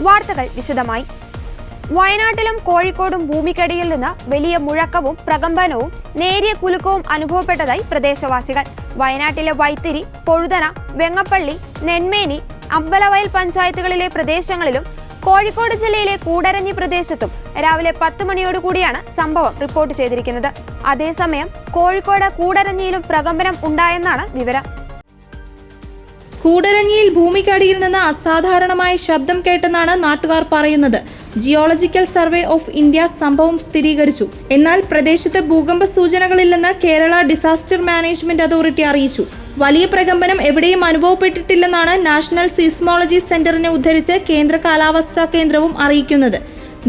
വാർത്തകൾ വിശദമായി. വയനാട്ടിലും കോഴിക്കോടും ഭൂമിക്കടിയിൽ നിന്ന് വലിയ മുഴക്കവും പ്രകമ്പനവും നേരിയ കുലുക്കവും അനുഭവപ്പെട്ടതായി പ്രദേശവാസികൾ. വയനാട്ടിലെ വൈത്തിരി പൊഴുതന വെങ്ങപ്പള്ളി നെന്മേനി അമ്പലവയൽ പഞ്ചായത്തുകളിലെ പ്രദേശങ്ങളിലും കോഴിക്കോട് ജില്ലയിലെ കൂടരഞ്ഞി പ്രദേശത്തും രാവിലെ പത്ത് മണിയോടുകൂടിയാണ് സംഭവം റിപ്പോർട്ട് ചെയ്തിരിക്കുന്നത്. അതേസമയം കോഴിക്കോട് കൂടരഞ്ഞിയിലും പ്രകമ്പനം ഉണ്ടായെന്നാണ് വിവരം. കൂടരഞ്ഞിയിൽ ഭൂമിക്കടിയിൽ നിന്ന് അസാധാരണമായ ശബ്ദം കേട്ടെന്നാണ് നാട്ടുകാർ പറയുന്നത്. ജിയോളജിക്കൽ സർവേ ഓഫ് ഇന്ത്യ സംഭവം സ്ഥിരീകരിച്ചു. എന്നാൽ പ്രദേശത്ത് ഭൂകമ്പ സൂചനകളില്ലെന്ന് കേരള ഡിസാസ്റ്റർ മാനേജ്മെന്റ് അതോറിറ്റി അറിയിച്ചു. വലിയ പ്രകമ്പനം എവിടെയും അനുഭവപ്പെട്ടിട്ടില്ലെന്നാണ് നാഷണൽ സീസ്മോളജി സെന്ററിനെ ഉദ്ധരിച്ച് കേന്ദ്ര കാലാവസ്ഥാ കേന്ദ്രവും അറിയിക്കുന്നത്.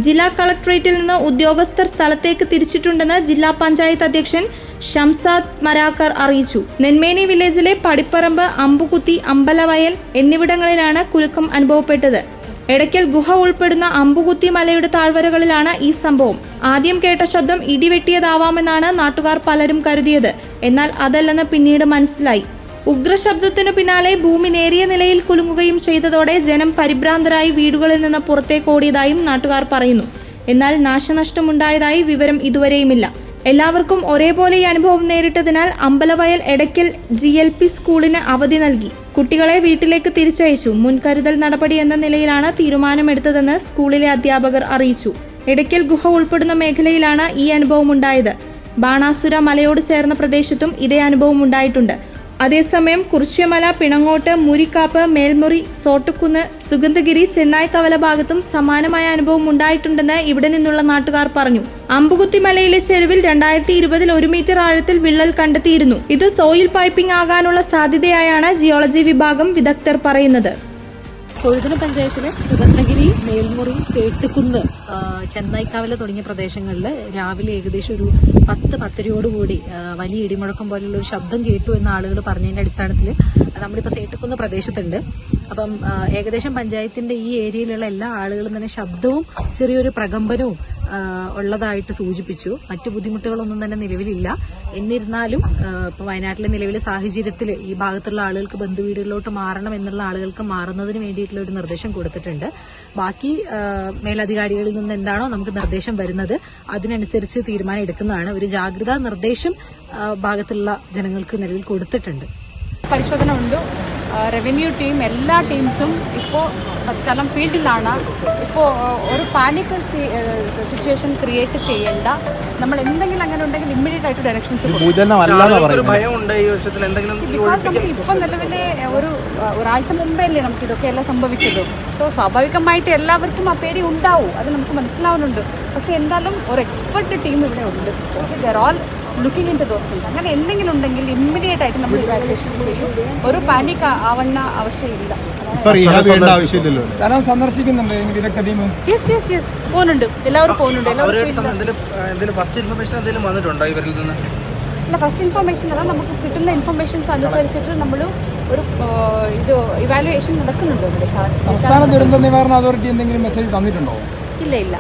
ജില്ലാ കളക്ടറേറ്റിൽ നിന്ന് ഉദ്യോഗസ്ഥർ സ്ഥലത്തേക്ക് തിരിച്ചിട്ടുണ്ടെന്ന് ജില്ലാ പഞ്ചായത്ത് അധ്യക്ഷൻ ഷംസാദ് മരാക്കർ അറിയിച്ചു. നെന്മേനി വില്ലേജിലെ പടിപ്പറമ്പ് അമ്പുകുത്തി അമ്പലവയൽ എന്നിവിടങ്ങളിലാണ് കുലുക്കം അനുഭവപ്പെട്ടത്. എടയ്ക്കൽ ഗുഹ ഉൾപ്പെടുന്ന അമ്പുകുത്തി മലയുടെ താഴ്വരകളിലാണ് ഈ സംഭവം. ആദ്യം കേട്ട ശബ്ദം ഇടിവെട്ടിയതാവാമെന്നാണ് നാട്ടുകാർ പലരും കരുതിയത്. എന്നാൽ അതല്ലെന്ന് പിന്നീട് മനസ്സിലായി. ഉഗ്രശബ്ദത്തിനു പിന്നാലെ ഭൂമി നേരിയ നിലയിൽ കുലുങ്ങുകയും ചെയ്തതോടെ ജനം പരിഭ്രാന്തരായി വീടുകളിൽ നിന്ന് പുറത്തേക്കോടിയതായും നാട്ടുകാർ പറയുന്നു. എന്നാൽ നാശനഷ്ടമുണ്ടായതായി വിവരം ഇതുവരെയുമില്ല. എല്ലാവർക്കും ഒരേപോലെ ഈ അനുഭവം നേരിട്ടതിനാൽ Ambalavayal Edakkal G L P സ്കൂളിന് അവധി നൽകി. കുട്ടികളെ വീട്ടിലേക്ക് തിരിച്ചയച്ചു. മുൻകരുതൽ നടപടി എന്ന നിലയിലാണ് തീരുമാനമെടുത്തതെന്ന് സ്കൂളിലെ അധ്യാപകർ അറിയിച്ചു. എടയ്ക്കൽ ഗുഹ ഉൾപ്പെടുന്ന മേഖലയിലാണ് ഈ അനുഭവം ഉണ്ടായത് ബാണാസുര മലയോട് ചേർന്ന പ്രദേശത്തും ഇതേ അനുഭവം ഉണ്ടായിട്ടുണ്ട്. അതേസമയം കുറിച്യമല പിണങ്ങോട്ട് മുരിക്കാപ്പ് മേൽമുറി സോട്ടുകുന്ന് സുഗന്ധഗിരി ചെന്നായ് കവല ഭാഗത്തും സമാനമായ അനുഭവം ഉണ്ടായിട്ടുണ്ടെന്ന് ഇവിടെ നിന്നുള്ള നാട്ടുകാർ പറഞ്ഞു. അമ്പുകുത്തിമലയിലെ ചെരുവിൽ രണ്ടായിരത്തി ഇരുപതിൽ ഒരു മീറ്റർ ആഴത്തിൽ വിള്ളൽ കണ്ടെത്തിയിരുന്നു. ഇത് സോയിൽ പൈപ്പിംഗ് ആകാനുള്ള സാധ്യതയായാണ് ജിയോളജി വിഭാഗം വിദഗ്ധർ പറയുന്നത്. കൊഴുതന പഞ്ചായത്തിലെ സുഗന്ധഗിരി മേൽമുറി സേട്ടുകുന്ന് ചെന്നൈക്കാവല തുടങ്ങിയ പ്രദേശങ്ങളിൽ രാവിലെ ഏകദേശം ഒരു പത്ത് പത്തരയോടുകൂടി വലിയ ഇടിമുഴക്കം പോലുള്ള ഒരു ശബ്ദം കേട്ടു എന്ന് ആളുകൾ പറഞ്ഞതിന്റെ അടിസ്ഥാനത്തിൽ നമ്മളിപ്പോൾ സേട്ടുകുന്ന് പ്രദേശത്തുണ്ട്. അപ്പം ഏകദേശം പഞ്ചായത്തിന്റെ ഈ ഏരിയയിലുള്ള എല്ലാ ആളുകളും തന്നെ ശബ്ദവും ചെറിയൊരു പ്രകമ്പനവും ഉള്ളതായിട്ട് സൂചിപ്പിച്ചു. മറ്റു ബുദ്ധിമുട്ടുകളൊന്നും തന്നെ നിലവിലില്ല. എന്നിരുന്നാലും ഇപ്പൊ വയനാട്ടിലെ നിലവിലെ സാഹചര്യത്തിൽ ഈ ഭാഗത്തുള്ള ആളുകൾക്ക് ബന്ധുവീടുകളിലോട്ട് മാറണം എന്നുള്ള ആളുകൾക്ക് മാറുന്നതിന് വേണ്ടിയിട്ടുള്ള ഒരു നിർദ്ദേശം കൊടുത്തിട്ടുണ്ട്. ബാക്കി മേലധികാരികളിൽ നിന്ന് എന്താണോ നമുക്ക് നിർദ്ദേശം വരുന്നത് അതിനനുസരിച്ച് തീരുമാനം എടുക്കുന്നതാണ്. ഒരു ജാഗ്രതാ നിർദ്ദേശം ഭാഗത്തുള്ള ജനങ്ങൾക്ക് നിലവിൽ കൊടുത്തിട്ടുണ്ട്. പരിശോധന ഉണ്ട്? റവന്യൂ ടീം എല്ലാ ടീംസും ഇപ്പോൾ സ്ഥലം ഫീൽഡിലാണ്. ഇപ്പോൾ ഒരു പാനിക് സിറ്റുവേഷൻ ക്രിയേറ്റ് ചെയ്യേണ്ട. നമ്മൾ എന്തെങ്കിലും അങ്ങനെ ഉണ്ടെങ്കിൽ ഇമ്മീഡിയറ്റ് ആയിട്ട് ഡയറക്ഷൻസ് ഒരു ഭയമുണ്ട് ഈ വർഷത്തിൽ എന്തെങ്കിലും ഇപ്പം നിലവിലെ ഒരു ഒരാഴ്ച മുമ്പേ അല്ലേ നമുക്ക് ഇതൊക്കെ എല്ലാം സംഭവിച്ചത്. സോ സ്വാഭാവികമായിട്ട് എല്ലാവർക്കും ആ പേടി ഉണ്ടാവും. അത് നമുക്ക് മനസ്സിലാവുന്നുണ്ട്. പക്ഷെ എന്തായാലും ഒരു എക്സ്പെർട്ട് ടീം ഇവിടെ ഉണ്ട്. They're all looking into those things അങ്ങനെ എന്തെങ്കിലും ഉണ്ടെങ്കിൽ ഇമ്മീഡിയറ്റ് ആയിട്ട് നമ്മൾ ഇവാലുവേഷൻ ചെയ്യും. ഒരു പാനിക് ആവണ ആവശ്യമില്ല. സ്ഥലം സന്ദർശിക്കുന്നുണ്ട് വിദഗ്ധ ടീം യെസ് യെസ് യെസ് പോകുന്നുണ്ട് എല്ലാവരും പോകുന്നുണ്ട് ഫസ്റ്റ് ഇൻഫർമേഷൻ എന്തെങ്കിലും വന്നിട്ടുണ്ടോ ഇവരിൽ നിന്ന്? അല്ല ഫസ്റ്റ് ഇൻഫർമേഷൻ അതാ നമുക്ക് കിട്ടുന്ന ഇൻഫർമേഷൻസ് അനുസരിച്ചിട്ട് നമ്മൾ ഒരു ഇത് ഇവാലുവേഷൻ നടക്കുന്നുണ്ട് സംസ്ഥാന ദുരന്ത നിവാരണ അതോറിറ്റി എന്തെങ്കിലും മെസ്സേജ് തന്നിട്ടുണ്ടോ? ഇല്ല ഇല്ല.